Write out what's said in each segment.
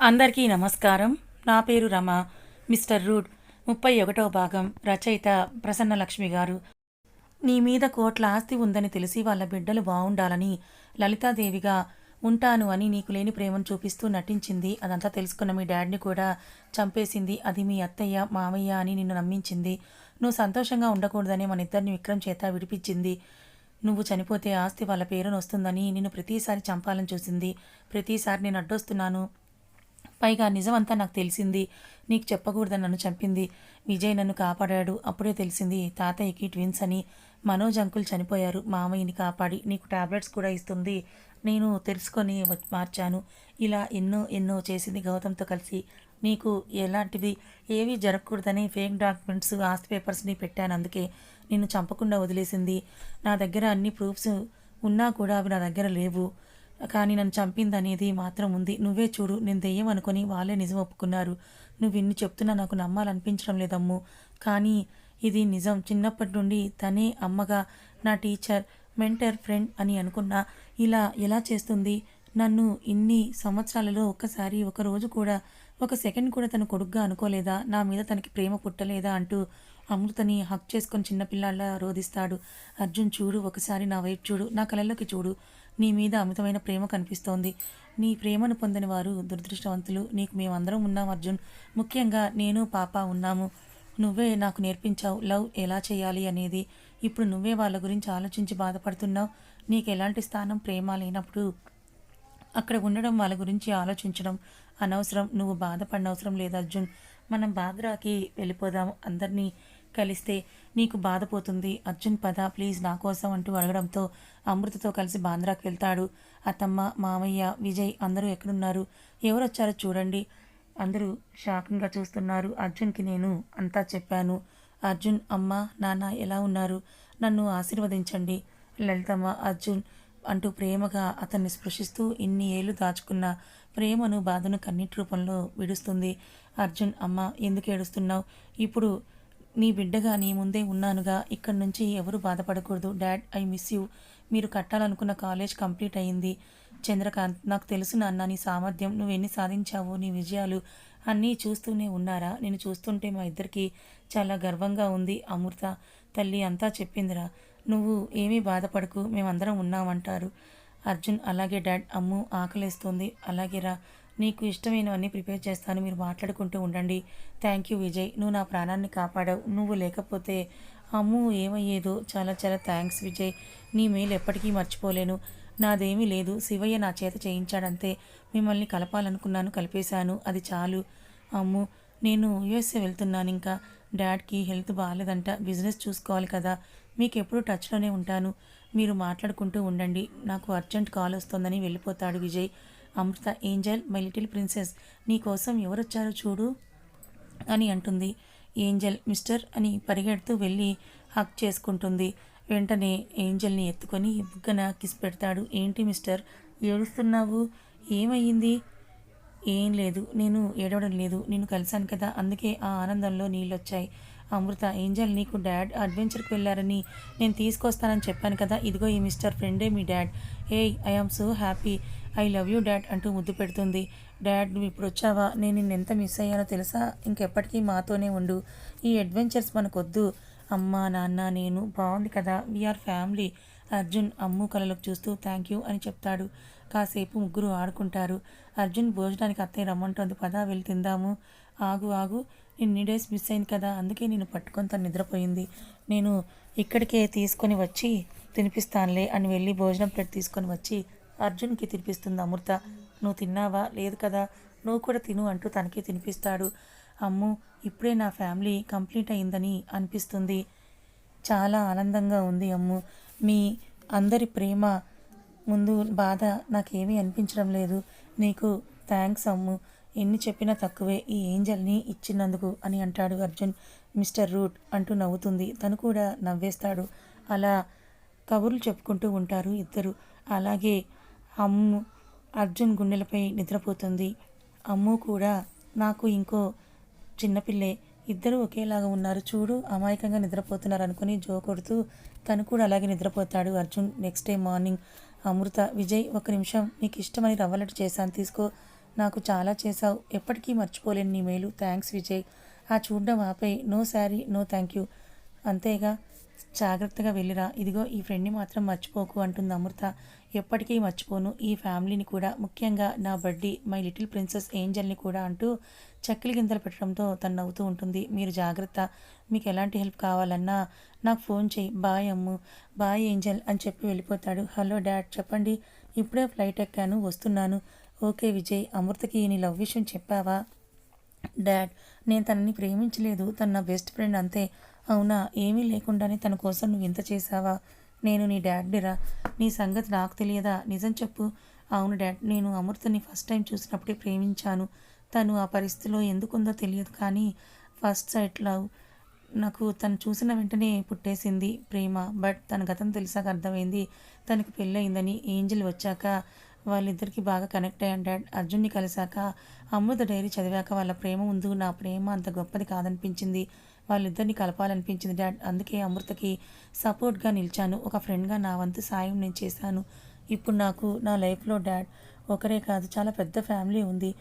అందరికీ నమస్కారం. నా పేరు రమ. మిస్టర్ రూడ్ ముప్పై ఒకటో భాగం రచయిత ప్రసన్నలక్ష్మి గారు. నీ మీద కోట్ల ఆస్తి ఉందని తెలిసి వాళ్ళ బిడ్డలు బాగుండాలని లలితాదేవిగా ఉంటాను అని నీకు లేని ప్రేమను చూపిస్తూ నటించింది. అదంతా తెలుసుకున్న మీ డాడీని కూడా చంపేసింది. అది మీ అత్తయ్య మామయ్య అని నిన్ను నమ్మించింది. నువ్వు సంతోషంగా ఉండకూడదని మన ఇద్దరిని విక్రమ్ చేత విడిపించింది. నువ్వు చనిపోతే ఆస్తి వాళ్ళ పేరును వస్తుందని నిన్ను ప్రతిసారి చంపాలని చూసింది. ప్రతిసారి నేను అడ్డొస్తున్నాను. పైగా నిజమంతా నాకు తెలిసింది. నీకు చెప్పకూడదని నన్ను చంపింది. విజయ్ నన్ను కాపాడాడు. అప్పుడే తెలిసింది తాతయ్యకి ట్విన్స్ అని. మనోజ్ అంకుల్ చనిపోయారు. మామయ్యని కాపాడి నీకు టాబ్లెట్స్ కూడా ఇస్తుంది. నేను తెలుసుకొని మార్చాను. ఇలా ఎన్నో ఎన్నో చేసింది గౌతమ్తో కలిసి. నీకు ఎలాంటివి ఏవి జరగకూడదని ఫేక్ డాక్యుమెంట్స్ ఆస్తి పేపర్స్ని పెట్టాను అందుకే. నిన్ను చంపకుండా వదిలేసింది. నా దగ్గర అన్ని ప్రూఫ్స్ ఉన్నా కూడా అవి నా దగ్గర లేవు. కానీ నన్ను చంపిందనేది మాత్రం ఉంది. నువ్వే చూడు నేను దెయ్యం అనుకొని వాళ్ళే నిజం ఒప్పుకున్నారు. నువ్వు ఇన్ని చెప్తున్నా నాకు నమ్మాలనిపించడం లేదమ్ము. కానీ ఇది నిజం. చిన్నప్పటి నుండి తనే అమ్మగా నా టీచర్ మెంటర్ ఫ్రెండ్ అని అనుకున్నా. ఇలా ఎలా చేస్తుంది? నన్ను ఇన్ని సంవత్సరాలలో ఒక్కసారి ఒక రోజు కూడా ఒక సెకండ్ కూడా తను కొడుగ్గా అనుకోలేదా? నా మీద తనకి ప్రేమ పుట్టలేదా అంటూ అమృతని హక్ చేసుకొని చిన్నపిల్లాళ్ళ రోధిస్తాడు. అర్జున్ చూడు ఒకసారి నా వైపు చూడు నా కళ్ళలోకి చూడు. నీ మీద అమితమైన ప్రేమ కనిపిస్తోంది. నీ ప్రేమను పొందని వారు దురదృష్టవంతులు. నీకు మేమందరం ఉన్నాం అర్జున్. ముఖ్యంగా నేను పాప ఉన్నాము. నువ్వే నాకు నేర్పించావు లవ్ ఎలా చేయాలి అనేది. ఇప్పుడు నువ్వే వాళ్ళ గురించి ఆలోచించి బాధపడుతున్నావు. నీకు ఎలాంటి స్థానం ప్రేమ లేనప్పుడు అక్కడ ఉండడం వాళ్ళ గురించి ఆలోచించడం అనవసరం. నువ్వు బాధపడిన అవసరం లేదు అర్జున్. మనం బాద్రాకి వెళ్ళిపోదాం. అందరినీ కలిస్తే నీకు బాధపోతుంది అర్జున్ పద ప్లీజ్ నా కోసం అంటూ అడగడంతో అమృతతో కలిసి బాంద్రాకి వెళ్తాడు. అత్తమ్మ మామయ్య విజయ్ అందరూ ఎక్కడున్నారు? ఎవరు వచ్చారో చూడండి. అందరూ షాకింగ్గా చూస్తున్నారు. అర్జున్కి నేను అంతా చెప్పాను. అర్జున్ అమ్మ నాన్న ఎలా ఉన్నారు? నన్ను ఆశీర్వదించండి. లలితమ్మ అర్జున్ అంటూ ప్రేమగా అతన్ని స్పృశిస్తూ ఇన్ని ఏళ్ళు దాచుకున్న ప్రేమను బాధను కన్నీటి రూపంలో విడుస్తుంది. అర్జున్ అమ్మ ఎందుకు ఏడుస్తున్నావు? ఇప్పుడు నీ బిడ్డగా నీ ముందే ఉన్నానుగా ఇక్కడి నుంచి ఎవరు బాధపడకూడదు. Dad I miss you. మీరు కట్టాలనుకున్న కాలేజ్ కంప్లీట్ అయింది. చంద్రకాంత్ నాకు తెలుసు నాన్న నీ సామర్థ్యం నువ్వు ఎన్ని సాధించావో నీ విజయాలు అన్నీ చూస్తూనే ఉన్నారా? నేను చూస్తుంటే మా ఇద్దరికి చాలా గర్వంగా ఉంది అమృత. తల్లి అంతా చెప్పిందిరా. నువ్వు ఏమీ బాధపడకు మేమందరం ఉన్నామంటారు. అర్జున్ అలాగే డాడ్ అమ్ము ఆకలేస్తుంది. అలాగే రా నీకు ఇష్టమైనవన్నీ ప్రిపేర్ చేస్తాను మీరు మాట్లాడుకుంటూ ఉండండి. థ్యాంక్ యూ విజయ్ నువ్వు నా ప్రాణాన్ని కాపాడావు. నువ్వు లేకపోతే అమ్ము ఏమయ్యేదో? చాలా చాలా థ్యాంక్స్ విజయ్. నీ మేలు ఎప్పటికీ మర్చిపోలేను. నాదేమీ లేదు. శివయ్య నా చేత చేయించాడంతే. మిమ్మల్ని కలపాలనుకున్నాను కలిపేశాను. అది చాలు. అమ్ము నేను యుఎస్ఏ వెళ్తున్నాను ఇంకా. డాడ్కి హెల్త్ బాగాలేదంట బిజినెస్ చూసుకోవాలి కదా. మీకు ఎప్పుడు టచ్లోనే ఉంటాను. మీరు మాట్లాడుకుంటూ ఉండండి. నాకు అర్జెంట్ కాల్ వస్తుందని వెళ్ళిపోతాడు Vijay. Amrutha angel my little princess నీ కోసం ఎవరొచ్చారో చూడు అని అంటుంది. ఏంజల్ మిస్టర్ అని పరిగెడుతూ వెళ్ళి హక్ చేసుకుంటుంది. వెంటనే ఏంజల్ని ఎత్తుకొని బుగ్గన కిస్ పెడతాడు. ఏంటి మిస్టర్ ఏడుస్తున్నావు? ఏమయ్యింది? ఏం లేదు నేను ఏడవడం లేదు. నేను కలిశాను కదా అందుకే ఆ ఆనందంలో నీళ్ళొచ్చాయి. అమృత ఏంజల్ నీకు డాడ్ అడ్వెంచర్కి వెళ్ళారని నేను తీసుకొస్తానని చెప్పాను కదా. ఇదిగో ఈ మిస్టర్ ఫ్రెండే మీ dad. A I am so happy. I love you dad అంటూ ముద్దు పెడుతుంది. డాడ్ నువ్వు ఇప్పుడు వచ్చావా? నేను నిన్న ఎంత మిస్ అయ్యానో తెలుసా? ఇంకెప్పటికీ మాతోనే ఉండు. ఈ అడ్వెంచర్స్ మనకొద్దు. అమ్మ నాన్న నేను బాగుంది కదా. వీఆర్ ఫ్యామిలీ అర్జున్ అమ్ము కలలోకి చూస్తూ థ్యాంక్ యూ అని చెప్తాడు. కాసేపు ముగ్గురు ఆడుకుంటారు. అర్జున్ భోజనానికి అత్తయ్య రమ్మంటోంది. పదా వెళ్ళి తిందాము. ఆగు ఆగు. ఇన్ని డేస్ మిస్ అయింది కదా. అందుకే నేను పట్టుకొని తను నిద్రపోయింది. నేను ఇక్కడికే తీసుకొని వచ్చి తినిపిస్తానులే అని వెళ్ళి భోజనం ప్లేట్ తీసుకొని వచ్చి అర్జున్కి తినిపిస్తుంది అమృత. నువ్వు తిన్నావా? లేదు కదా. నువ్వు కూడా తిను అంటూ తనకి తినిపిస్తాడు. అమ్ము ఇప్పుడే నా ఫ్యామిలీ కంప్లీట్ అయిందని అనిపిస్తుంది. చాలా ఆనందంగా ఉంది అమ్ము. మీ అందరి ప్రేమ ముందు బాధ నాకేమీ అనిపించడం లేదు. నీకు థ్యాంక్స్ అమ్ము. ఎన్ని చెప్పినా తక్కువే. ఈ ఏంజల్ని ఇచ్చినందుకు అని అంటాడు అర్జున్. మిస్టర్ రూట్ అంటూ నవ్వుతుంది. తను కూడా నవ్వేస్తాడు. అలా కబుర్లు చెప్పుకుంటూ ఉంటారు ఇద్దరు. అలాగే అమ్ము అర్జున్ గుండెలపై నిద్రపోతుంది. అమ్ము కూడా నాకు ఇంకో చిన్నపిల్లే ఇద్దరు ఒకేలాగా ఉన్నారు. చూడు అమాయకంగా నిద్రపోతున్నారు అనుకుని జో కొడుతూ తను కూడా అలాగే నిద్రపోతాడు. Arjun next day morning Amrutha Vijay ఒక నిమిషం నీకు ఇష్టమని రవ్వలట్టు చేశాను తీసుకో. నాకు చాలా చేశావు. ఎప్పటికీ మర్చిపోలేను నీ మేలు. థ్యాంక్స్ విజయ్. ఆ చూడడం ఆపై no sorry no thank you అంతేగా. జాగ్రత్తగా వెళ్ళిరా. ఇదిగో ఈ ఫ్రెండ్ని మాత్రం మర్చిపోకు అంటుంది అమృత. ఎప్పటికీ మర్చిపోను. ఈ ఫ్యామిలీని కూడా ముఖ్యంగా నా బడ్డీ మై లిటిల్ ప్రిన్సెస్ ఏంజల్ని కూడా అంటూ చక్కెలి గింజలు పెట్టడంతో తను నవ్వుతూ ఉంటుంది. మీరు జాగ్రత్త. మీకు ఎలాంటి హెల్ప్ కావాలన్నా నాకు ఫోన్ చేయి. బాయ్ అమ్ము. బాయ్ ఏంజల్ అని చెప్పి వెళ్ళిపోతాడు. హలో డాడ్ చెప్పండి. ఇప్పుడే ఫ్లైట్ ఎక్కాను వస్తున్నాను. ఓకే విజయ్ అమృతకి నీ లవ్ విషయం చెప్పావా? డాడ్ నేను తనని ప్రేమించలేదు. తన నా బెస్ట్ ఫ్రెండ్ అంతే. అవునా? ఏమీ లేకుండానే తన కోసం నువ్వు ఇంత చేసావా నేను నీ డాడ్నిరా నీ సంగతి నాకు తెలియదా? నిజం చెప్పు. అవును డాడ్ నేను అమృతని ఫస్ట్ టైం చూసినప్పుడే ప్రేమించాను. తను ఆ పరిస్థితిలో ఎందుకుందో తెలియదు కానీ ఫస్ట్ సైట్ లవ్ నాకు తను చూసిన వెంటనే పుట్టేసింది ప్రేమ. బట్ తన గతం తెలిసాక అర్థమైంది తనకి పెళ్ళయిందని. ఏంజల్ వచ్చాక వాళ్ళిద్దరికీ బాగా కనెక్ట్ అయ్యాను డాడ్. అర్జున్ని కలిశాక అమృత డైరీ చదివాక వాళ్ళ ప్రేమ ముందు నా ప్రేమ అంత గొప్పది కాదనిపించింది. వాళ్ళిద్దరిని కలపాలనిపించింది డాడ్. అందుకే అమృతకి సపోర్ట్గా నిలిచాను. ఒక ఫ్రెండ్గా నా వంతు సాయం నేను చేశాను. ఇప్పుడు నాకు నా లైఫ్లో డాడ్ ఒకరే కాదు చాలా పెద్ద ఫ్యామిలీ ఉంది.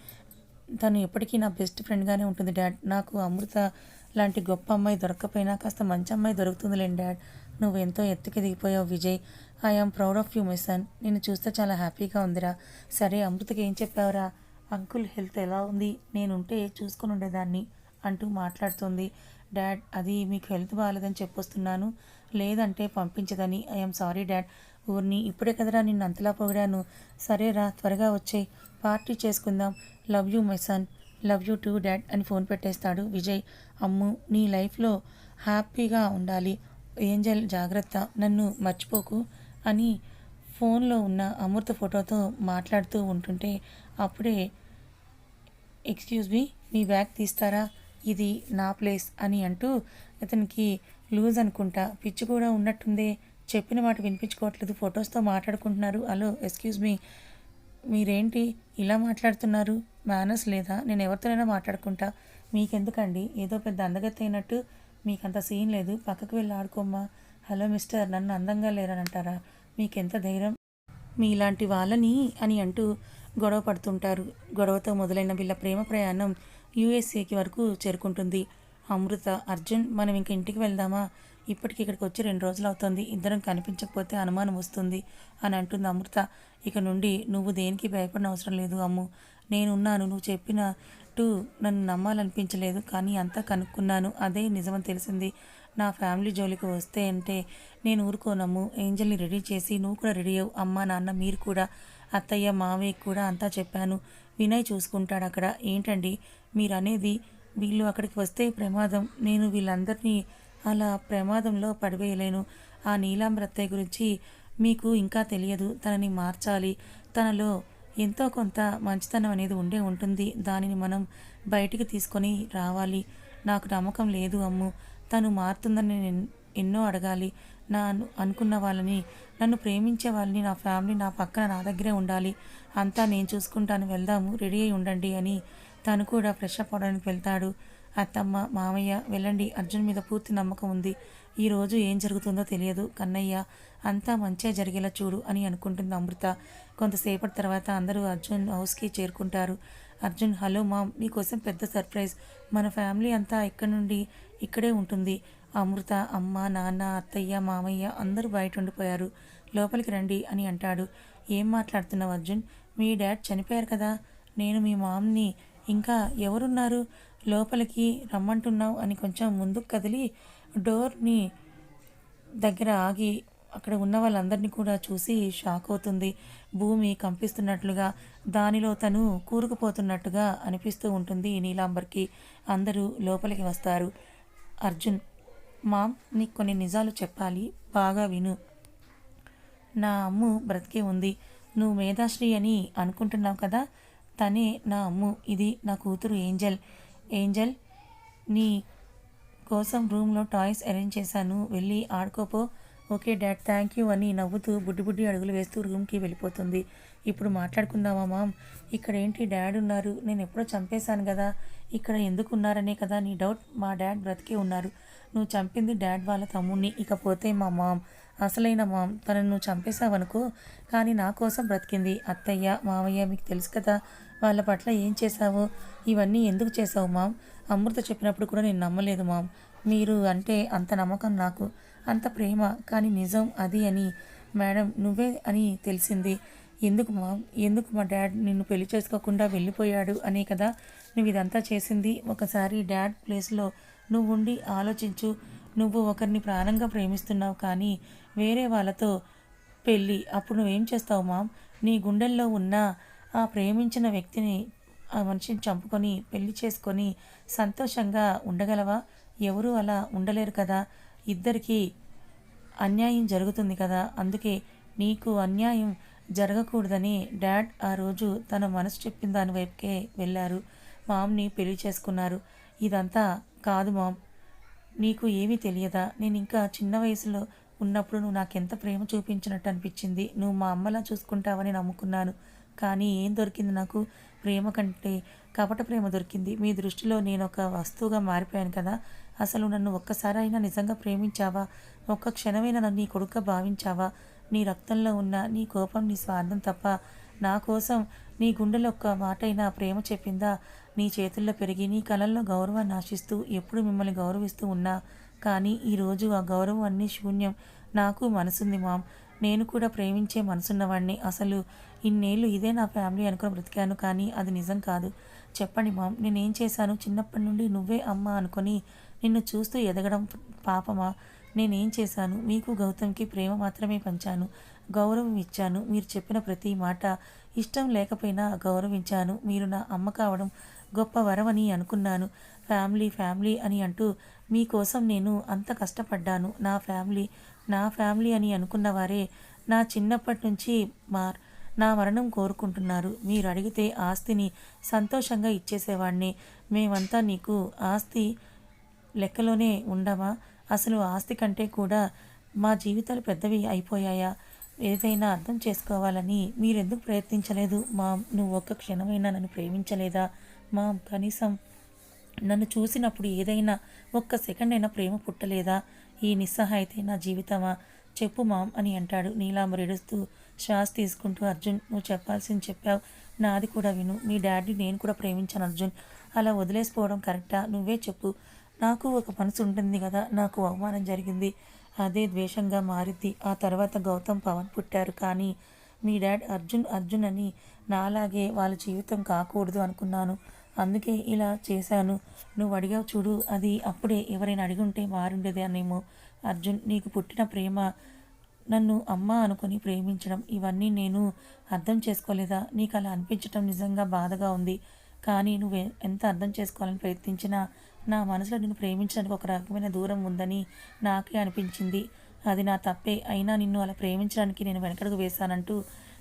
తను ఎప్పటికీ నా బెస్ట్ ఫ్రెండ్గానే ఉంటుంది డాడ్. నాకు అమృత లాంటి గొప్ప అమ్మాయి దొరకకపోయినా కాస్త మంచి అమ్మాయి దొరుకుతుందిలేండి డాడ్. నువ్వు ఎంతో ఎత్తుకి దిగిపోయావు Vijay I am proud of you my son. నేను చూస్తే చాలా హ్యాపీగా ఉందిరా. సరే అమృతకి ఏం చెప్పావురా? అంకుల్ హెల్త్ ఎలా ఉంది? నేనుంటే చూసుకుని ఉండేదాన్ని అంటూ మాట్లాడుతుంది. డాడ్ అది మీకు హెల్త్ బాగాలేదని చెప్పొస్తున్నాను. లేదంటే పంపించదని. I'm sorry dad. ఊరిని ఇప్పుడే కదరా నిన్ను అంతలా పొగిడాను. సరేరా త్వరగా వచ్చే పార్టీ చేసుకుందాం. Love you my son. Love you too dad అని ఫోన్ పెట్టేస్తాడు విజయ్. అమ్ము నీ లైఫ్లో హ్యాపీగా ఉండాలి. ఏంజల్ జాగ్రత్త. నన్ను మర్చిపోకు అని ఫోన్లో ఉన్న అమృత ఫోటోతో మాట్లాడుతూ ఉంటుంటే అప్పుడే ఎక్స్క్యూజ్ మీ మీ బ్యాగ్ తీస్తారా? ఇది నా ప్లేస్ అని అంటూ అతనికి లూజ్ అనుకుంటా. పిచ్చి కూడా ఉన్నట్టుందే చెప్పిన మాట వినిపించుకోవట్లేదు ఫొటోస్తో మాట్లాడుకుంటున్నారు. హలో ఎక్స్క్యూజ్ మీ మీరేంటి ఇలా మాట్లాడుతున్నారు? మేనర్స్ లేదా? నేను ఎవరితోనైనా మాట్లాడుకుంటా. మీకెందుకండి? ఏదో పెద్ద అందగత్తి అయినట్టు మీకంత సీన్ లేదు. పక్కకు వెళ్ళి ఆడుకోమ్మా. హలో మిస్టర్ నన్ను అందంగా లేరని అంటారా మీకెంత ధైర్యం? మీలాంటి వాళ్ళని అని అంటూ గొడవ పడుతుంటారు. గొడవతో మొదలైన వీళ్ళ ప్రేమ ప్రయాణం యూఎస్ఏకి వరకు చేరుకుంటుంది. అమృత అర్జున్ మనం ఇంక ఇంటికి వెళ్దామా? ఇప్పటికి ఇక్కడికి వచ్చి రెండు రోజులు అవుతుంది ఇద్దరం కనిపించకపోతే అనుమానం వస్తుంది అని అంటుంది అమృత. ఇక నుండి నువ్వు దేనికి భయపడిన అవసరం లేదు అమ్ము. నేనున్నాను నువ్వు చెప్పిన నన్ను నమ్మాలనిపించలేదు. కానీ అంతా కనుక్కున్నాను. అదే నిజమని తెలిసింది. నా ఫ్యామిలీ జోలికి వస్తే అంటే నేను ఊరుకోనమ్ము ఏంజల్ని రెడీ చేసి నువ్వు కూడా రెడీ అవ్వు అమ్మ నాన్న మీరు కూడా అత్తయ్య మావయ్య కూడా అంతా చెప్పాను. వినయ్ చూసుకుంటాడు అక్కడ. ఏంటండి? మీరు అనేది వీళ్ళు అక్కడికి వస్తే ప్రమాదం. నేను వీళ్ళందరినీ అలా ప్రమాదంలో పడివేయలేను. ఆ నీలాంబ్రత్తయ్య గురించి మీకు ఇంకా తెలియదు. తనని మార్చాలి. తనలో ఎంతో కొంత మంచితనం అనేది ఉండే ఉంటుంది. దానిని మనం బయటికి తీసుకొని రావాలి. నాకు నమ్మకం లేదు అమ్ము. తను మారుతుందని నేను ఎన్నో అడగాలి. నా అనుకున్న వాళ్ళని నన్ను ప్రేమించే వాళ్ళని నా ఫ్యామిలీ నా పక్కన నా దగ్గరే ఉండాలి. అంతా నేను చూసుకుంటాను వెళ్దాము రెడీ అయి ఉండండి అని తను కూడా ఫ్రెష్ అప్ అవడానికి వెళ్తాడు. అత్తమ్మ మామయ్య వెళ్ళండి అర్జున్ మీద పూర్తి నమ్మకం ఉంది. ఈరోజు ఏం జరుగుతుందో తెలియదు. కన్నయ్య అంతా మంచిగా జరిగేలా చూడు అని అనుకుంటుంది అమృత. కొంతసేపటి తర్వాత అందరూ అర్జున్ హౌస్కి చేరుకుంటారు. అర్జున్ హలో మామ్ మీకోసం పెద్ద సర్ప్రైజ్. మన ఫ్యామిలీ అంతా ఇక్కడ నుండి? ఇక్కడే ఉంటుంది. అమృత అమ్మ నాన్న అత్తయ్య మామయ్య అందరూ బయట ఉండిపోయారు. లోపలికి రండి అని అంటాడు. ఏం మాట్లాడుతున్నావు అర్జున్? మీ డాడ్ చనిపోయారు కదా. నేను మీ మామ్ని. ఇంకా ఎవరున్నారు? లోపలికి రమ్మంటున్నావు అని కొంచెం ముందుకు కదిలి డోర్ని దగ్గర ఆగి అక్కడ ఉన్న వాళ్ళందరినీ కూడా చూసి షాక్ అవుతుంది. భూమి కంపిస్తున్నట్లుగా దానిలో తను కూరుకుపోతున్నట్టుగా అనిపిస్తూ ఉంటుంది నీలాంబర్కి. అందరూ లోపలికి వస్తారు. అర్జున్ మామ్ నీకు కొన్ని నిజాలు చెప్పాలి. బాగా విను. నా అమ్ము బ్రతికే ఉంది. నువ్వు మేధాశ్రీ అని అనుకుంటున్నావు కదా? తనే నా అమ్ము. ఇది నా కూతురు ఏంజల్. ఏంజల్ నీ కోసం రూమ్లో టాయ్స్ అరేంజ్ చేశాను. వెళ్ళి ఆడుకోపో. ఓకే డాడ్ థ్యాంక్ యూ అని నవ్వుతూ బుడ్డి బుడ్డి అడుగులు వేస్తూ రూమ్కి వెళ్ళిపోతుంది. ఇప్పుడు మాట్లాడుకుందామా మామ్? ఇక్కడ ఏంటి డాడ్ ఉన్నారు? నేను ఎప్పుడో చంపేశాను కదా. ఇక్కడ ఎందుకు ఉన్నారనే కదా నీ డౌట్. మా డాడ్ బ్రతికే ఉన్నారు. నువ్వు చంపింది డాడ్ వాళ్ళ తమ్ముడిని ఇకపోతే మా మామ్. అసలైన మామ్ తనను చంపేశావనుకో కానీ నా కోసం బ్రతికింది అత్తయ్య మావయ్య మీకు తెలుసు కదా వాళ్ళ పట్ల ఏం చేశావు? ఇవన్నీ ఎందుకు చేసావు మామ్? అమృత చెప్పినప్పుడు కూడా నేను నమ్మలేదు మామ్. మీరు అంటే అంత నమ్మకం నాకు అంత ప్రేమ కానీ నిజం అది అని. మేడం నువ్వే అని తెలిసింది. ఎందుకు మా ఎందుకు మా డాడ్ నిన్ను పెళ్ళి చేసుకోకుండా వెళ్ళిపోయాడు అనే కదా నువ్వు ఇదంతా చేసింది. ఒకసారి డాడ్ ప్లేస్లో నువ్వు ఉండి ఆలోచించు. నువ్వు ఒకరిని ప్రాణంగా ప్రేమిస్తున్నావు కానీ వేరే వాళ్ళతో పెళ్ళి అప్పుడు నువ్వేం చేస్తావు మామ్? నీ గుండెల్లో ఉన్న ఆ ప్రేమించిన వ్యక్తిని ఆ మనిషిని చంపుకొని పెళ్ళి చేసుకొని సంతోషంగా ఉండగలవా? ఎవరూ అలా ఉండలేరు కదా. ఇద్దరికీ అన్యాయం జరుగుతుంది కదా. అందుకే నీకు అన్యాయం జరగకూడదని డాడ్ ఆ రోజు తన మనసు చెప్పిన దాని వైపుకే వెళ్ళారు. మామ్ని పెళ్ళి చేసుకున్నారు. ఇదంతా కాదు మామ్. నీకు ఏమీ తెలియదా? నేను ఇంకా చిన్న వయసులో ఉన్నప్పుడు నువ్వు నాకెంత ప్రేమ చూపించినట్టు అనిపించింది. నువ్వు మా అమ్మలా చూసుకుంటావని నమ్ముకున్నాను. కానీ ఏం దొరికింది నాకు? ప్రేమ కంటే కపట ప్రేమ దొరికింది. మీ దృష్టిలో నేను ఒక వస్తువుగా మారిపోయాను కదా. అసలు నన్ను ఒక్కసారైనా నిజంగా ప్రేమించావా? ఒక్క క్షణమైనా నన్ను నీ కొడుక భావించావా? నీ రక్తంలో ఉన్న నీ కోపం నీ స్వార్థం తప్ప నా కోసం నీ గుండెలో ఒక్క మాటైనా ప్రేమ చెప్పిందా? నీ చేతుల్లో పెరిగి నీ కళల్లో గౌరవాన్ని ఆశిస్తూ ఎప్పుడు మిమ్మల్ని గౌరవిస్తూ ఉన్నా? కానీ ఈరోజు ఆ గౌరవం అన్నీ శూన్యం. నాకు మనసుంది మామ్. నేను కూడా ప్రేమించే మనసున్నవాడిని అసలు ఇన్నేళ్ళు ఇదే నా ఫ్యామిలీ అనుకుని బ్రతికాను కానీ అది నిజం కాదు. చెప్పండి మామ్. నేనేం చేశాను? చిన్నప్పటి నుండి నువ్వే అమ్మ అనుకొని నిన్ను చూస్తూ ఎదగడం పాపమా? నేనేం చేశాను? మీకు గౌతమ్కి ప్రేమ మాత్రమే పంచాను. గౌరవం ఇచ్చాను. మీరు చెప్పిన ప్రతి మాట ఇష్టం లేకపోయినా గౌరవించాను. మీరు నా అమ్మ కావడం గొప్ప వరమని అనుకున్నాను. ఫ్యామిలీ ఫ్యామిలీ అని అంటూ మీకోసం నేను అంత కష్టపడ్డాను. నా ఫ్యామిలీ నా ఫ్యామిలీ అని అనుకున్న వారే నా చిన్నప్పటి నుంచి మా నా మరణం కోరుకుంటున్నారు. మీరు అడిగితే ఆస్తిని సంతోషంగా ఇచ్చేసేవాడిని. మేమంతా నీకు ఆస్తి లెక్కలోనే ఉండమా? అసలు ఆస్తి కంటే కూడా మా జీవితాలు పెద్దవి అయిపోయాయా? ఏదైనా అర్థం చేసుకోవాలని మీరెందుకు ప్రయత్నించలేదు? మా నువ్వు ఒక్క క్షణమైనా నన్ను ప్రేమించలేదా? మా కనీసం నన్ను చూసినప్పుడు ఏదైనా ఒక్క సెకండ్ అయినా ప్రేమ పుట్టలేదా? ఈ నిస్సహాయతే నా జీవితమా? చెప్పు మామ్ అని అంటాడు. నీలాంబర్ ఏడుస్తూ శ్వాస తీసుకుంటూ అర్జున్ నువ్వు చెప్పాల్సింది చెప్పావు. నాది కూడా విను. మీ డాడీ నేను కూడా ప్రేమించాను అర్జున్. అలా వదిలేసిపోవడం కరెక్టా? నువ్వే చెప్పు. నాకు ఒక మనసు ఉంటుంది కదా నాకు అవమానం జరిగింది. అదే ద్వేషంగా మారింది. ఆ తర్వాత గౌతమ్ పవన్ పుట్టారు. కానీ మీ డాడ్ అర్జున్ అర్జున్ అని నాలాగే వాళ్ళ జీవితం కాకూడదు అనుకున్నాను. అందుకే ఇలా చేశాను. నువ్వు అడిగావు చూడు అది అప్పుడే ఎవరైనా అడిగుంటే మారుండేది అనేమో. అర్జున్ నీకు పుట్టిన ప్రేమ నన్ను అమ్మ అనుకొని ప్రేమించడం ఇవన్నీ నేను అర్థం చేసుకోలేదా? నీకు అలా అనిపించటం నిజంగా బాధగా ఉంది. కానీ నువ్వు ఎంత అర్థం చేసుకోవాలని ప్రయత్నించినా నా మనసులో నిన్ను ప్రేమించడానికి ఒక రకమైన దూరం ఉందని నాకే అనిపించింది. అది నా తప్పే. అయినా నిన్ను అలా ప్రేమించడానికి నేను వెనకడుగు వేశానంటూ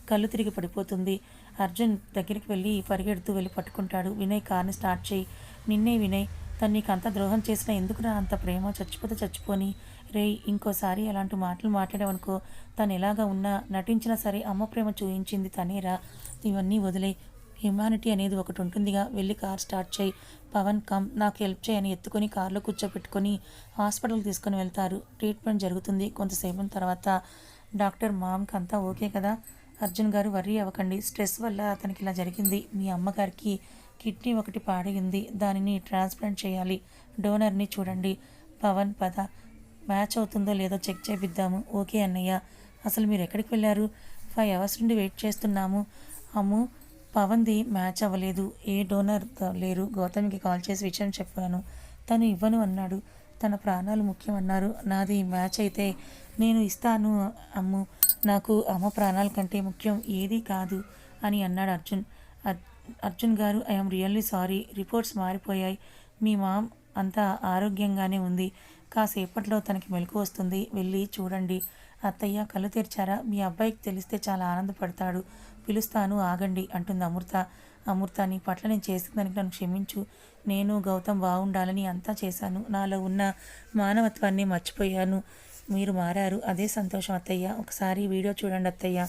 కళ్ళు తిరిగి పడిపోతుంది. అర్జున్ దగ్గరికి వెళ్ళి పరిగెడుతూ వెళ్ళి పట్టుకుంటాడు. వినయ్ కార్ని స్టార్ట్ చేయి. నిన్నే వినయ్ తను నీకు అంత ద్రోహం చేసినా ఎందుకురా అంత ప్రేమ? చచ్చిపోతే చచ్చిపోని. రే ఇంకోసారి అలాంటి మాటలు మాట్లాడావనుకో తను ఎలాగా ఉన్నా నటించినా సరే అమ్మ ప్రేమ చూయించింది తనేరా? ఇవన్నీ వదిలే హ్యుమానిటీ అనేది ఒకటి ఉంటుందిగా. వెళ్ళి కార్ స్టార్ట్ చేయి. పవన్ కమ్ నాకు హెల్ప్ చేయని ఎత్తుకొని కార్లో కూర్చోపెట్టుకొని హాస్పిటల్ తీసుకొని వెళ్తారు. ట్రీట్మెంట్ జరుగుతుంది. కొంతసేపు తర్వాత డాక్టర్ మామ్కి అంతా ఓకే కదా? అర్జున్ గారు వర్రీ అవ్వకండి. స్ట్రెస్ వల్ల అతనికి ఇలా జరిగింది. మీ అమ్మగారికి కిడ్నీ ఒకటి పాడైంది. దానిని ట్రాన్స్ప్లాంట్ చేయాలి. డోనర్ని చూడండి. పవన్ పద మ్యాచ్ అవుతుందో లేదో చెక్ చేపిద్దాము. ఓకే అన్నయ్య. అసలు మీరు ఎక్కడికి వెళ్ళారు? ఫైవ్ అవర్స్ నుండి వెయిట్ చేస్తున్నాము. అమ్ము పవన్ది మ్యాచ్ అవ్వలేదు. ఏ డోనర్ లేరు. గౌతమ్కి కాల్ చేసి విషయం చెప్పాను. తను ఇవ్వను అన్నాడు. తన ప్రాణాలు ముఖ్యమన్నారు నాది మ్యాచ్ అయితే నేను ఇస్తాను అమ్ము. నాకు అమ్మ ప్రాణాల కంటే ముఖ్యం ఏదీ కాదు అని అన్నాడు అర్జున్. అర్జున్ గారు ఐఎమ్ రియల్లీ సారీ. రిపోర్ట్స్ మారిపోయాయి. మీ మామ్ అంతా ఆరోగ్యంగానే ఉంది. కాసేపట్లో తనకి మెలకు వస్తుంది. వెళ్ళి చూడండి. అత్తయ్య కళ్ళు తెరిచారా? మీ అబ్బాయికి తెలిస్తే చాలా ఆనందపడతాడు. పిలుస్తాను ఆగండి అంటుంది అమృత. అమృత నీ పట్ల నేను చేసిందానికి నన్ను క్షమించు. నేను గౌతమ్ బాగుండాలని అంతా చేశాను. నాలో ఉన్న మానవత్వాన్ని మర్చిపోయాను. మీరు మారారు. అదే సంతోషం అత్తయ్య. ఒకసారి వీడియో చూడండి అత్తయ్య.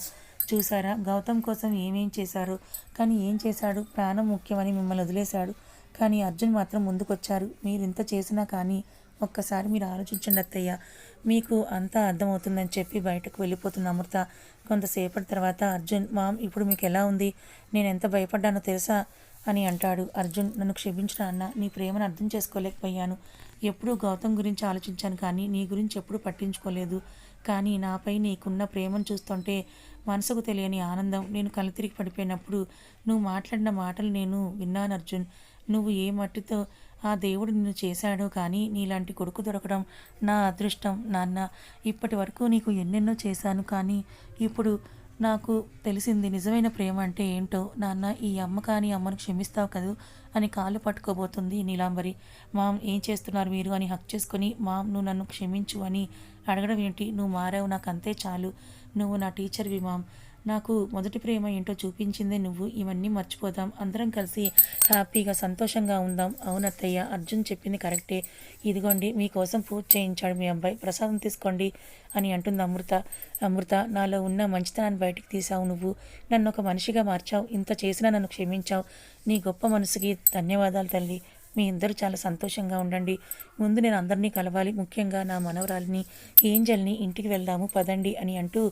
చూసారా? గౌతమ్ కోసం ఏమేం చేశారు? కానీ ఏం చేశాడు? ప్రాణం ముఖ్యమని మిమ్మల్ని వదిలేశాడు. కానీ అర్జున్ మాత్రం ముందుకొచ్చారు. మీరు ఇంత చేసినా కానీ ఒక్కసారి మీరు ఆలోచించండి అత్తయ్య. మీకు అంతా అర్థమవుతుందని చెప్పి బయటకు వెళ్ళిపోతుంది అమృత. కొంతసేపటి తర్వాత అర్జున్ మామ్ ఇప్పుడు మీకు ఎలా ఉంది? నేను ఎంత భయపడ్డానో తెలుసా? అని అంటాడు అర్జున్. నన్ను క్షమించిన అన్న నీ ప్రేమను అర్థం చేసుకోలేకపోయాను. ఎప్పుడూ గౌతమ్ గురించి ఆలోచించాను కానీ నీ గురించి ఎప్పుడూ పట్టించుకోలేదు. కానీ నాపై నీకున్న ప్రేమను చూస్తుంటే మనసుకు తెలియని ఆనందం. నేను కళ్ళు తిరిగి పడిపోయినప్పుడు నువ్వు మాట్లాడిన మాటలు నేను విన్నాను అర్జున్. నువ్వు ఏ మట్టితో ఆ దేవుడు నిన్ను చేశాడో కానీ నీలాంటి కొడుకు దొరకడం నా అదృష్టం నాన్న. ఇప్పటి వరకు నీకు ఎన్నెన్నో చేశాను కానీ ఇప్పుడు నాకు తెలిసింది నిజమైన ప్రేమ అంటే ఏంటో నాన్న ఈ అమ్మ కానీ అమ్మను క్షమిస్తావు కదూ అని కాళ్ళు పట్టుకోబోతుంది నీలాంబరి. మామ్ ఏం చేస్తున్నారు మీరు అని హక్ చేసుకుని మామ్ నువ్వు నన్ను క్షమించు అని అడగడం ఏంటి? నువ్వు మారావు నాకు అంతే చాలు. నువ్వు నా టీచర్వి మామ్. నాకు మొదటి ప్రేమ ఏంటో చూపించిందే నువ్వు. ఇవన్నీ మర్చిపోదాం. అందరం కలిసి హ్యాపీగా సంతోషంగా ఉందాం. అవునత్తయ్య అర్జున్ చెప్పింది కరెక్టే. ఇదిగోండి మీకోసం పూజ చేయించాడు మీ అబ్బాయి. ప్రసాదం తీసుకోండి అని అంటుంది అమృత. అమృత నాలో ఉన్న మంచితనాన్ని బయటికి తీసావు నువ్వు. నన్ను ఒక మనిషిగా మార్చావు. ఇంత చేసినా నన్ను క్షమించావు. నీ గొప్ప మనసుకి ధన్యవాదాలు తల్లి. మీ ఇద్దరు చాలా సంతోషంగా ఉండండి. ముందు నేను అందరినీ కలవాలి. ముఖ్యంగా నా మనవరాలిని ఏంజల్ని ఇంటికి వెళ్దాము పదండి అని అంటూ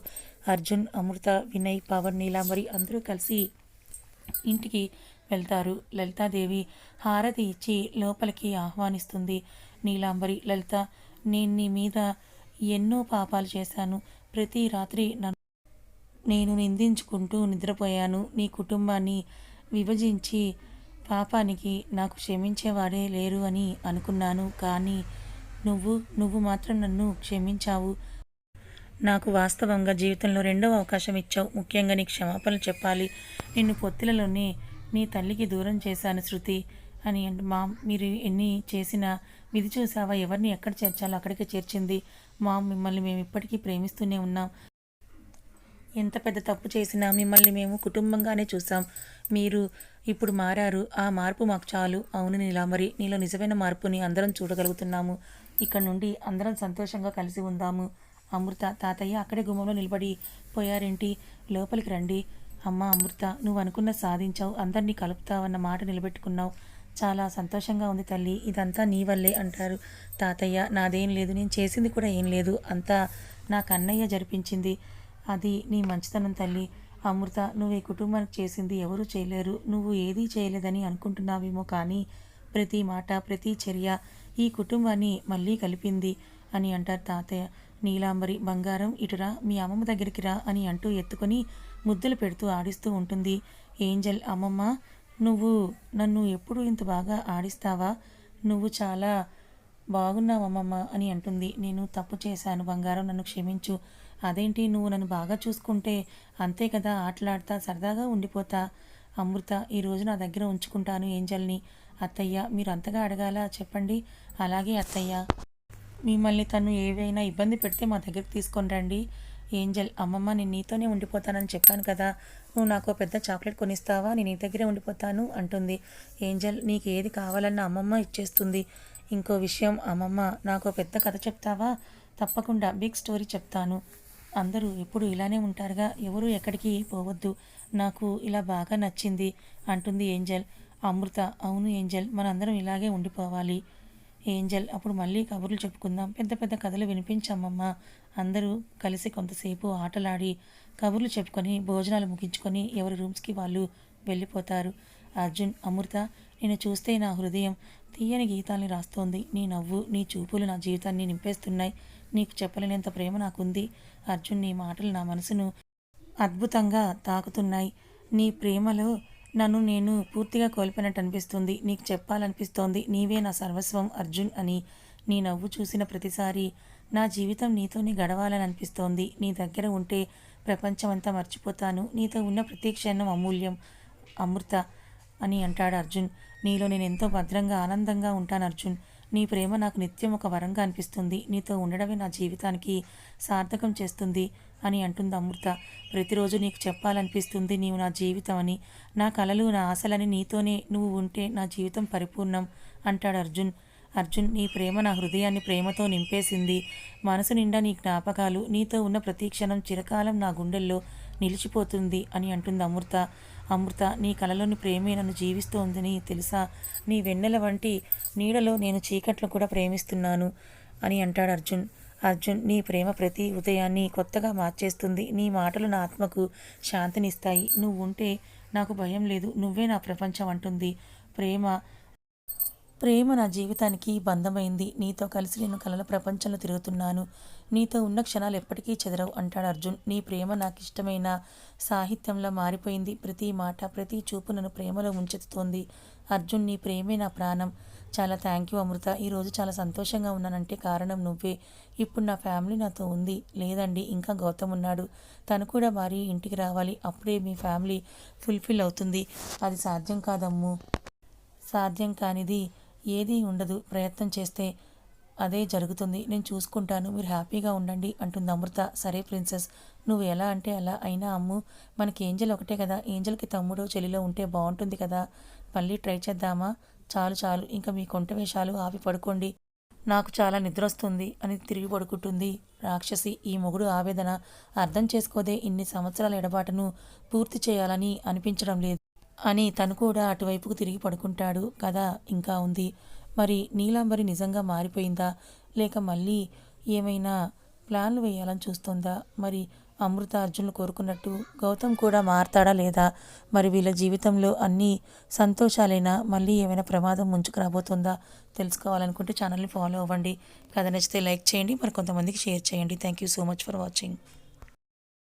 అర్జున్ అమృత వినయ్ పవన్ నీలాంబరి అందరూ కలిసి ఇంటికి వెళ్తారు. లలితాదేవి హారతి ఇచ్చి లోపలికి ఆహ్వానిస్తుంది. నీలాంబరి లలిత నేను నీ మీద ఎన్నో పాపాలు చేశాను. ప్రతి రాత్రి నన్ను నేను నిందించుకుంటూ నిద్రపోయాను. నీ కుటుంబాన్ని విభజించి పాపానికి నాకు క్షమించేవాడే లేరు అని అనుకున్నాను కానీ నువ్వు నువ్వు మాత్రం నన్ను క్షమించావు. నాకు వాస్తవంగా జీవితంలో రెండవ అవకాశం ఇచ్చావు. ముఖ్యంగా నీ క్షమాపణలు చెప్పాలి. నిన్ను పొత్తులలోనే నీ తల్లికి దూరం చేశాను శృతి అని అంటే మా మీరు ఎన్ని చేసినా విధి చూసావా ఎవరిని ఎక్కడ చేర్చాలో అక్కడికి చేర్చింది. మా మిమ్మల్ని మేము ఇప్పటికీ ప్రేమిస్తూనే ఉన్నాం. ఎంత పెద్ద తప్పు చేసినా మిమ్మల్ని మేము కుటుంబంగానే చూసాం మీరు ఇప్పుడు మారారు. ఆ మార్పు మాకు చాలు. అవును నీలాంబరి నీలో నిజమైన మార్పుని అందరం చూడగలుగుతున్నాము. ఇక్కడ నుండి అందరం సంతోషంగా కలిసి ఉందాము. అమృత తాతయ్య అక్కడే గుమ్మంలో నిలబడి పోయారేంటి? లోపలికి రండి. అమ్మ అమృత నువ్వు అనుకున్న సాధించావు. అందరినీ కలుపుతావన్న మాట నిలబెట్టుకున్నావు. చాలా సంతోషంగా ఉంది తల్లి. ఇదంతా నీ వల్లే అంటారు. తాతయ్య నాదేం లేదు. నేను చేసింది కూడా ఏం లేదు. అంతా నా కన్నయ్య జరిపించింది. అది నీ మంచితనం తల్లి. అమృత నువ్వు ఈ కుటుంబానికి చేసింది ఎవరూ చేయలేరు. నువ్వు ఏదీ చేయలేదని అనుకుంటున్నావేమో కానీ ప్రతి మాట ప్రతి చర్య ఈ కుటుంబాన్ని మళ్ళీ కలిపింది అని అంటారు తాతయ్య. నీలాంబరి బంగారం ఇటురా మీ అమ్మమ్మ దగ్గరికి రా అని అంటూ ఎత్తుకొని ముద్దులు పెడుతూ ఆడిస్తూ ఉంటుంది. ఏంజల్ అమ్మమ్మ నువ్వు నన్ను ఎప్పుడు ఇంత బాగా ఆడిస్తావా? నువ్వు చాలా బాగున్నావమ్మమ్మ అని అంటుంది. నేను తప్పు చేశాను బంగారం నన్ను క్షమించు. అదేంటి? నువ్వు నన్ను బాగా చూసుకుంటే అంతే కదా ఆటలాడతా సరదాగా ఉండిపోతా. అమృత ఈరోజు నా దగ్గర ఉంచుకుంటాను ఏంజల్ని. అత్తయ్య మీరు అంతగా అడగాల? చెప్పండి. అలాగే అత్తయ్య. మిమ్మల్ని తను ఏవైనా ఇబ్బంది పెడితే మా దగ్గరికి తీసుకొని రండి. ఏంజల్ అమ్మమ్మ నేను నీతోనే ఉండిపోతానని చెప్పాను కదా. నువ్వు నాకు పెద్ద చాక్లెట్ కొనిస్తావా? నేను నీ దగ్గరే ఉండిపోతాను అంటుంది. ఏంజల్ నీకు ఏది కావాలన్న అమ్మమ్మ ఇచ్చేస్తుంది. ఇంకో విషయం అమ్మమ్మ నాకు పెద్ద కథ చెప్తావా? తప్పకుండా బిగ్ స్టోరీ చెప్తాను. అందరూ ఎప్పుడు ఇలానే ఉంటారుగా ఎవరు ఎక్కడికి పోవద్దు. నాకు ఇలా బాగా నచ్చింది అంటుంది ఏంజల్. అమృత అవును ఏంజల్ మనందరం ఇలాగే ఉండిపోవాలి. ఏంజల్ అప్పుడు మళ్ళీ కబుర్లు చెప్పుకుందాం. పెద్ద పెద్ద కథలు వినిపించమ్మమ్మ. అందరూ కలిసి కొంతసేపు ఆటలాడి కబుర్లు చెప్పుకొని భోజనాలు ముగించుకొని ఎవరి రూమ్స్కి వాళ్ళు వెళ్ళిపోతారు. అర్జున్ అమృత నేను చూస్తే నా హృదయం తీయని గీతాల్ని రాస్తోంది. నీ నవ్వు నీ చూపులు నా జీవితాన్ని నింపేస్తున్నాయి. నీకు చెప్పలేనంత ప్రేమ నాకుంది. అర్జున్ నీ మాటలు నా మనసును అద్భుతంగా తాకుతున్నాయి. నీ ప్రేమలో నన్ను నేను పూర్తిగా కోల్పోయినట్టు అనిపిస్తుంది. నీకు చెప్పాలనిపిస్తోంది. నీవే నా సర్వస్వం అర్జున్ అని. నీ నవ్వు చూసిన ప్రతిసారి నా జీవితం నీతోనే గడవాలని అనిపిస్తోంది. నీ దగ్గర ఉంటే ప్రపంచమంతా మర్చిపోతాను. నీతో ఉన్న ప్రతి క్షణం అమూల్యం అమృత అని అంటాడు అర్జున్. నీలో నేను ఎంతో భద్రంగా ఆనందంగా ఉంటాను అర్జున్. నీ ప్రేమ నాకు నిత్యం ఒక వరంగా అనిపిస్తుంది. నీతో ఉండడమే నా జీవితానికి సార్థకం చేస్తుంది అని అంటుంది అమృత. ప్రతిరోజు నీకు చెప్పాలనిపిస్తుంది నీవు నా జీవితం అని. నా కలలు నా ఆశలని నీతోనే నువ్వు ఉంటే నా జీవితం పరిపూర్ణం అంటాడు అర్జున్. అర్జున్ నీ ప్రేమ నా హృదయాన్ని ప్రేమతో నింపేసింది. మనసు నిండా నీ జ్ఞాపకాలు నీతో ఉన్న ప్రతి క్షణం చిరకాలం నా గుండెల్లో నిలిచిపోతుంది అని అంటుంది అమృత. అమృత నీ కలలోని ప్రేమే నన్ను జీవిస్తోందని తెలుసా? నీ వెన్నెల వంటి నీడలో నేను చీకట్లో కూడా ప్రేమిస్తున్నాను అని అంటాడు అర్జున్. అర్జున్ నీ ప్రేమ ప్రతి ఉదయాన్ని కొత్తగా మార్చేస్తుంది. నీ మాటలు నా ఆత్మకు శాంతినిస్తాయి. నువ్వు ఉంటే నాకు భయం లేదు. నువ్వే నా ప్రపంచం అంటుంది. ప్రేమ ప్రేమ నా జీవితానికి బంధమైంది. నీతో కలిసి నేను కలల ప్రపంచంలో తిరుగుతున్నాను. నీతో ఉన్న క్షణాలు ఎప్పటికీ చెదరవు అంటాడు అర్జున్. నీ ప్రేమ నాకు ఇష్టమైన సాహిత్యంలో మారిపోయింది. ప్రతి మాట ప్రతి చూపు నన్ను ప్రేమలో ముంచెత్తుతోంది. అర్జున్ నీ ప్రేమే నా ప్రాణం. చాలా థ్యాంక్ యూ అమృత. ఈరోజు చాలా సంతోషంగా ఉన్నానంటే కారణం నువ్వే. ఇప్పుడు నా ఫ్యామిలీ నాతో ఉంది. లేదండి ఇంకా గౌతమ్ ఉన్నాడు. తను కూడా మరి ఇంటికి రావాలి. అప్పుడే మీ ఫ్యామిలీ ఫుల్ఫిల్ అవుతుంది. అది సాధ్యం కాదమ్ము. సాధ్యం కానిది ఏదీ ఉండదు. ప్రయత్నం చేస్తే అదే జరుగుతుంది. నేను చూసుకుంటాను. మీరు హ్యాపీగా ఉండండి అంటుంది అమృత. సరే ప్రిన్సెస్ నువ్వు ఎలా అంటే అలా అయినా అమ్ము. మనకి ఏంజల్ ఒకటే కదా. ఏంజల్కి తమ్ముడు చెల్లిలో ఉంటే బాగుంటుంది కదా. మళ్ళీ ట్రై చేద్దామా? చాలు చాలు. ఇంకా మీ కొంట వేషాలు ఆపి పడుకోండి. నాకు చాలా నిద్ర వస్తుంది అని తిరిగి పడుకుంటుంది రాక్షసి. ఈ మొగుడు ఆవేదన. అర్థం చేసుకోదే ఇన్ని సంవత్సరాల ఎడబాటును పూర్తి చేయాలని అనిపించడం లేదు. అని తను కూడా అటువైపుకు తిరిగి పడుకుంటాడు కథ ఇంకా ఉంది. మరి నీలాంబరి నిజంగా మారిపోయిందా? లేక మళ్ళీ ఏమైనా ప్లాన్లు వేయాలని చూస్తుందా? మరి అమృత అర్జునులు కోరుకున్నట్టు గౌతమ్ కూడా మారతాడా లేదా? మరి వీళ్ళ జీవితంలో అన్ని సంతోషాలైనా? మళ్ళీ ఏమైనా ప్రమాదం ముంచుకు రాబోతుందా? తెలుసుకోవాలనుకుంటే ఛానల్ని ఫాలో అవ్వండి. కథ నచ్చితే లైక్ చేయండి మరి కొంతమందికి షేర్ చేయండి. Thank you so much for watching